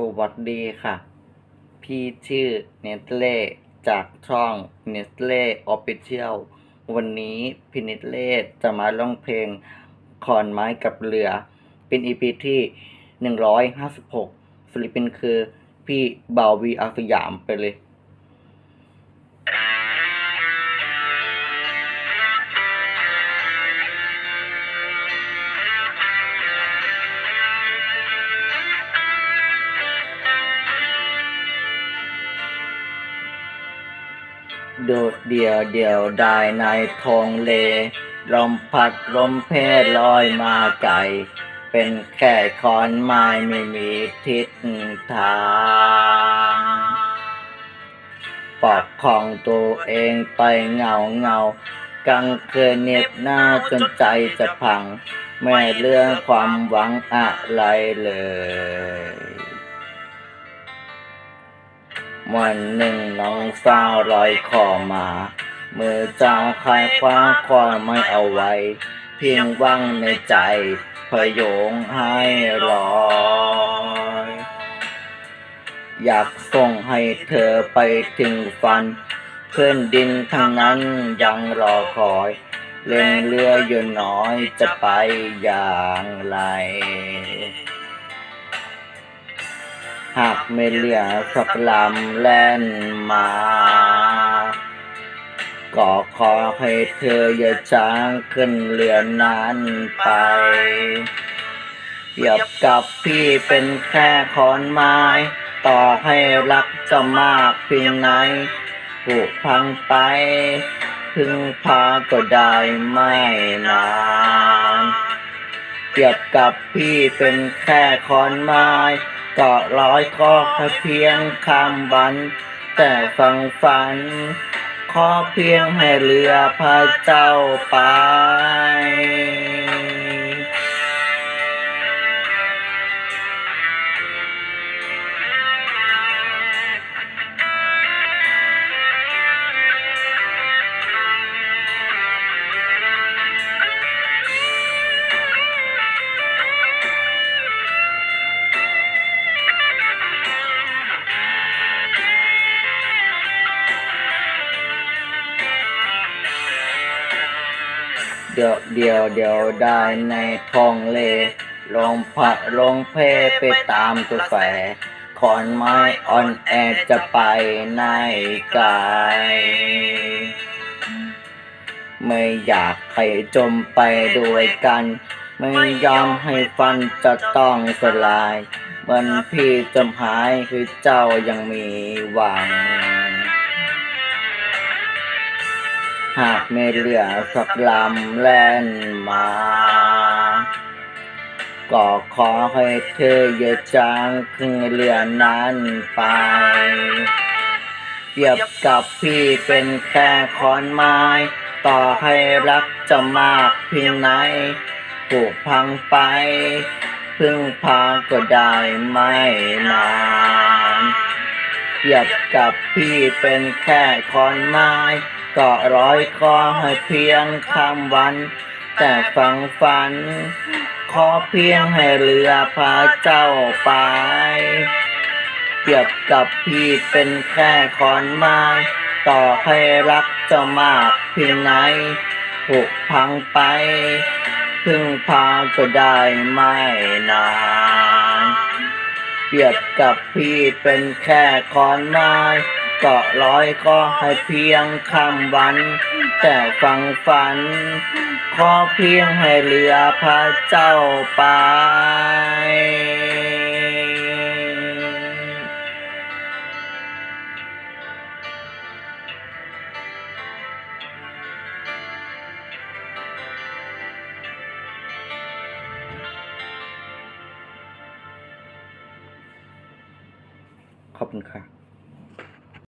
สวัสดีค่ะ พี่ชื่อเนสเล่จากช่องเนสเล่ออฟฟิเชียลวันนี้พี่เนสเล่จะมาร้องเพลงขอนไม้กับเรือ เป็นอีพีที่หนึ่งร้อยห้าสิบหกศิลปินคือพี่บาวีอาสยามไปเลย โดดเดี่ยวเดี่ยวได้ในทงเล ลมพัดลมเพลอยมาไกล เป็นแค่คอนไม้ไม่มีทิศทางปอกของตัวเองไปเงาเงากลางคืนเน็บหน้าจนใจจะพัง ไม่เรื่องความหวังอะไรเลย วันหนึ่งน้องสาวลอยคอมามือเจ้าคายคว้าคอไม่เอาไว้ เพียงว่างในใจพยงให้ลอยอยากส่งให้เธอไปถึงฝัน เพื่อนดินทั้งนั้นยังรอคอย เล่นเรืออยู่น้อยจะไปอย่างไร หากไม่เหลือสักลำแล่นมา ก็ขอให้เธออย่าจ้างขึ้นเรือนั้นไปเปรียบกับพี่เป็นแค่ขอนไม้ ต่อให้รักจะมากเพียงไหนผุพังไป พึ่งพาก็ได้ไม่นาน เกี่ยบกับพี่เป็นแค่คอนไม้เกาะร้อยก็แเพียงข้ามวัน แต่ฟังฝัน ขอเพียงให้เรือพาเจ้าไป เดียวเดียวเดียวได้ในท้องเลลงพัดลงเพไปตามตัวแฝขอนไม้อ่อนแอจะไปในไกลไม่อยากให้จมไปด้วยกัน ไม่ยอมให้ฟันจะต้องสลายมือนพี่จมหายคือเจ้ายังมีหวัง หากไม่เหลือสักลำแล่นมา ก็ขอให้เธออย่าจางขึ้นเรือนั้นไป เปรียบกับพี่เป็นแค่ขอนไม้ ต่อให้รักจะมากเพียงไหนผุพังไป พึ่งพาก็ได้ไม่นานเปรียบกับพี่เป็นแค่ขอนไม้ กาะร้อยคอให้เพียงข้ามวัน แต่ฟังฝัน ขอเพียงให้เรือพาเจ้าไป เปรียบกับพี่เป็นแค่ขอนไม้ต่อให้รักจะมากเพียงไหนผุพังไป พึ่งพาก็ได้ไม่นาน เปรียบกับพี่เป็นแค่คอนไม้เกาะร้อยก็ให้เพียงคำวัน แต่ฟังฝัน ขอเพียงให้เรือพระเจ้าไป ខប់នឹងខ្លះ